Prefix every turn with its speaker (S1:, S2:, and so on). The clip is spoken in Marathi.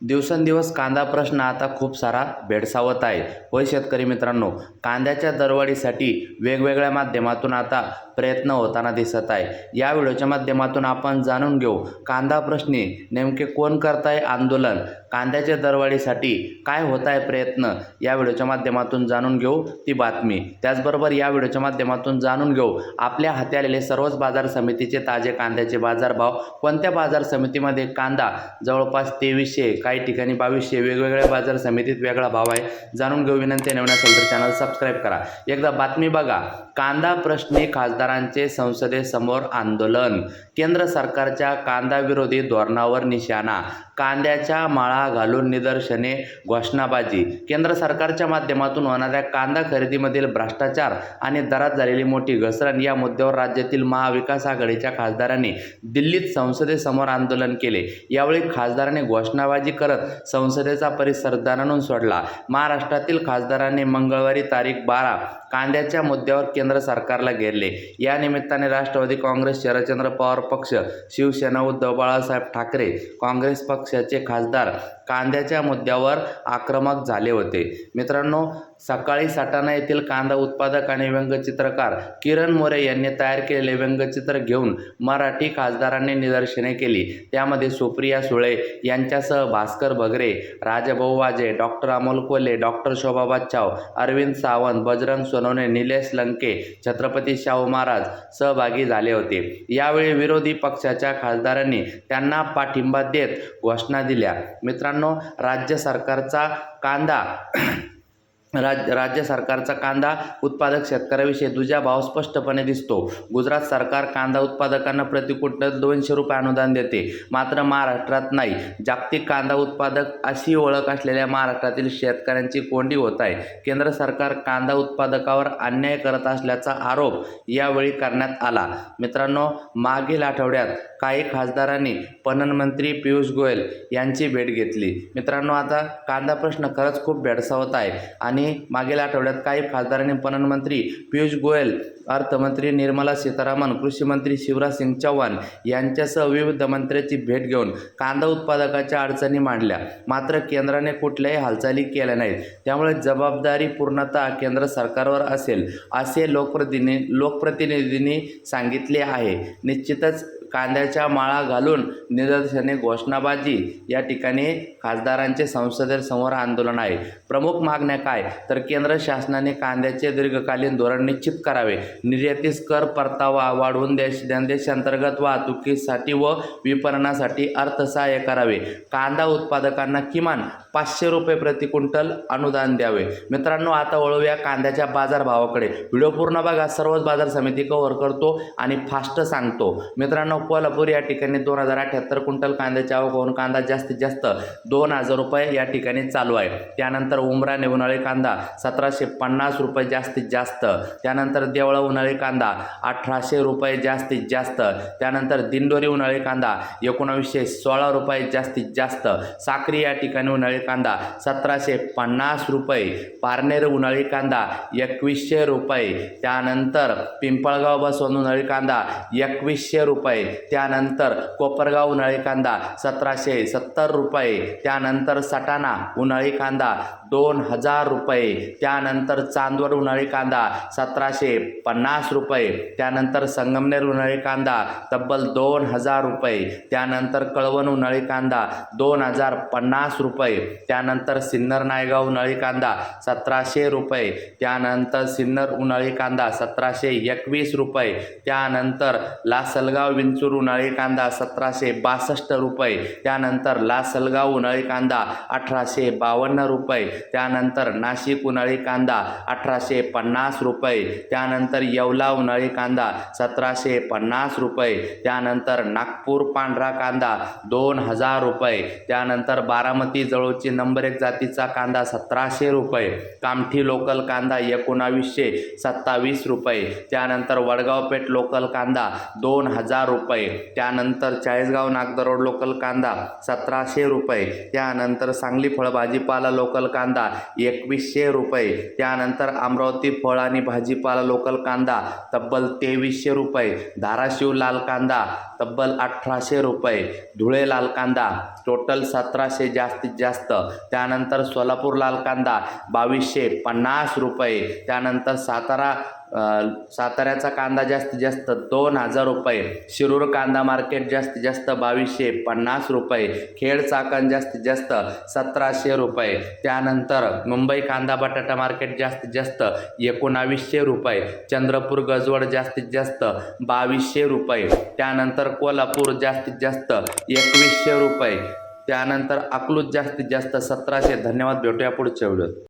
S1: दिवसेंदिवस कांदा प्रश्न आता खूप सारा भेडसावत आहे. होय शेतकरी मित्रांनो कांद्याच्या दरवाढीसाठी वेगवेगळ्या माध्यमातून आता प्रयत्न होताना दिसत आहे. या व्हिडिओच्या माध्यमातून आपण जाणून घेऊ कांदा प्रश्नी नेमके कोण करताय आंदोलन? कांद्याच्या दरवाढीसाठी काय होत आहे प्रयत्न या व्हिडिओच्या माध्यमातून जाणून घेऊ ती बातमी. त्याचबरोबर या व्हिडिओच्या माध्यमातून जाणून घेऊ आपल्या हाती आलेले सर्वच बाजार समितीचे ताजे कांद्याचे बाजारभाव कोणत्या बाजार समितीमध्ये कांदा जवळपास तेवीसशे काही ठिकाणी बावीसशे वेगवेगळ्या बाजार समितीत वेगळा भाव आहे जाणून घेऊ विनंती नवीन असेल तर चॅनल सबस्क्राईब करा. एकदा बातमी बघा कांदा प्रश्नी खासदारांचे संसदेसमोर आंदोलन. केंद्र सरकारच्या कांदा विरोधी धोरणावर निशाणा. कांद्याच्या माळा घालून निदर्शने घोषणाबाजी. केंद्र सरकारच्या माध्यमातून होणाऱ्या कांदा खरेदीमधील भ्रष्टाचार आणि दरात झालेली मोठी घसरण या मुद्द्यावर राज्यातील महाविकास आघाडीच्या खासदारांनी दिल्लीत संसदेसमोर आंदोलन केले. यावेळी खासदारांनी घोषणाबाजी करत संसदेचा परिसर दणाणून सोडला. महाराष्ट्रातील खासदारांनी मंगळवारी तारीख बारा कांद्याच्या मुद्द्यावर केंद्र सरकारला घेरले. या निमित्ताने राष्ट्रवादी काँग्रेस शरदचंद्र पवार पक्ष शिवसेना उद्धव बाळासाहेब ठाकरे काँग्रेस पक्षाचे खासदार कांद्याच्या मुद्द्यावर आक्रमक झाले होते. मित्रांनो सकाळी सटाणा येथील कांदा उत्पादक आणि व्यंगचित्रकार किरण मोरे यांनी तयार केलेले व्यंगचित्र घेऊन मराठी खासदारांनी निदर्शने केली. त्यामध्ये सुप्रिया सुळे यांच्यासह भास्कर भगरे राजाभाऊ वाजे डॉक्टर अमोल कोल्हे डॉक्टर शोभा बच्चाव अरविंद सावंत बजरंग सोनवणे निलेश लंके छत्रपती शाहू महाराज सहभागी झाले होते. यावेळी विरोधी पक्षाच्या खासदारांनी त्यांना पाठिंबा देत घोषणा दिल्या. मित्रांनो राज्य सरकारचा कांदा राज राज्य सरकारचा कांदा उत्पादक शेतकऱ्याविषयी दुजा भाव स्पष्टपणे दिसतो. गुजरात सरकार कांदा उत्पादकांना प्रति क्विंटल दोनशे रुपये अनुदान देते. मात्र महाराष्ट्रात नाही. जागतिक कांदा उत्पादक अशी ओळख असलेल्या महाराष्ट्रातील शेतकऱ्यांची कोंडी होत आहे. केंद्र सरकार कांदा उत्पादकावर अन्याय करत असल्याचा आरोप यावेळी करण्यात आला. मित्रांनो मागील आठवड्यात काही खासदारांनी पणन मंत्री पियुष गोयल यांची भेट घेतली. मित्रांनो आता कांदा प्रश्न खरंच खूप भेडसावत आहे आणि मागील आठवड्यात काही खासदारांनी पणन मंत्री पियुष गोयल अर्थमंत्री निर्मला सीतारामन कृषीमंत्री शिवराज सिंग चौहान यांच्यासह विविध मंत्र्यांची भेट घेऊन कांदा उत्पादकाच्या अडचणी मांडल्या. मात्र केंद्राने कुठल्याही हालचाली केल्या नाहीत. त्यामुळे जबाबदारी पूर्णतः केंद्र सरकारवर असेल असे लोकप्रतिनि लोकप्रतिनिधींनी सांगितले आहे. निश्चितच कांद्याच्या माळा घालून निदर्शने घोषणाबाजी. या ठिकाणी खासदारांचे संसदेसमोर आंदोलन आहे. प्रमुख मागण्या काय? तर केंद्र शासनाने कांद्याचे दीर्घकालीन धोरण निश्चित करावे. निर्यातीस कर परतावा वाढवून देश देशांतर्गत वाहतुकीसाठी व विपणनासाठी अर्थसहाय्य करावे. कांदा उत्पादकांना किमान पाचशे रुपये प्रति क्विंटल अनुदान द्यावे. मित्रांनो आता वळूया कांद्याच्या बाजारभावाकडे. व्हिडिओ पूर्ण बघा सर्वच बाजार समिती कव्हर करतो आणि फास्ट सांगतो. मित्रांनो कोल्हापूर या ठिकाणी दोन हजार अठ्ठ्याहत्तर क्विंटल कांद्याच्या आवक कांदा जास्तीत जास्त दोन हजार रुपये या ठिकाणी चालू आहे. त्यानंतर उमराने उन्हाळी कांदा सतराशे पन्नास रुपये जास्तीत जास्त. त्यानंतर देवळा उन्हाळी कांदा अठराशे रुपये जास्तीत जास्त. त्यानंतर दिंडोरी उन्हाळी कांदा एकोणावीसशे सोळा रुपये जास्तीत जास्त. साक्री या ठिकाणी उन्हाळी कांदा सतराशे पन्नास रुपये. पारनेर उन्हाळी कांदा एकवीसशे रुपये. त्यानंतर पिंपळगाव बसवून उन्हाळी कांदा एकवीसशे रुपये. त्यानंतर कोपरगाव उन्हाळी कांदा सतराशे सत्तर रुपये. त्यानंतर सटाणा उन्हाळी कांदा दोन हजार रुपये. त्यानंतर चांदवड उन्हाळी कांदा सतराशे पन्नास रुपये. त्यानंतर संगमनेर उन्हाळी कांदा तब्बल दोन हजार रुपये. त्यानंतर कळवण उन्हाळी कांदा दोन हजार पन्नास रुपये. त्यानंतर सिन्नर नायगाव उन्हाळी कांदा सतराशे रुपये. त्यानंतर सिन्नर उन्हाळी कांदा सतराशे एकवीस रुपये. त्यानंतर लासलगाव विंचूर उन्हाळी कांदा सतराशे बासष्ट रुपये. त्यानंतर लासलगाव उन्हाळी कांदा अठराशे बावन्न रुपये. त्यानंतर नाशिक उन्हाळी कांदा अठराशे पन्नास रुपये त्यानंतर येवला उन्हाळी कांदा सतराशे पन्नास रुपये त्यानंतर नागपूर पांढरा कांदा दोन हजार रुपये त्यानंतर बारामती जवळची नंबर एक जातीचा कांदा सतराशे रुपये कामठी लोकल कांदा एकोणावीसशे सत्तावीस रुपये त्यानंतर वडगाव पेठ लोकल कांदा दोन हजार रुपये त्यानंतर चाळीसगाव नागदरोड लोकल कांदा सतराशे रुपये त्यानंतर सांगली फळ भाजीपाला लोकल कांदा कांदा एकवीसशे रुपये. त्यानंतर अमरावती फळ आणि भाजीपाला लोकल कांदा तब्बल तेवीसशे रुपये. धाराशिव लाल कांदा तब्बल अठराशे रुपये. धुळे लाल कांदा टोटल सतराशे जास्तीत जास्त. त्यानंतर सोलापूर लाल कांदा बावीसशे पन्नास रुपये. त्यानंतर सातारा साताऱ्याचा कांदा जास्तीत जास्त दोन हजार रुपये शिरूर कांदा मार्केट जास्तीत जास्त बावीसशे पन्नास रुपये खेड चाकण जास्तीत जास्त सतराशे रुपये त्यानंतर मुंबई कांदा बटाटा मार्केट जास्तीत जास्त एकोणावीसशे रुपये चंद्रपूर गजवड जास्तीत जास्त बावीसशे रुपये त्यानंतर कोल्हापूर जास्तीत जास्त एकवीसशे रुपये त्यानंतर अकलूज जास्तीत जास्त सतराशे. धन्यवाद भेटूया पुढच्या व्हिडिओत.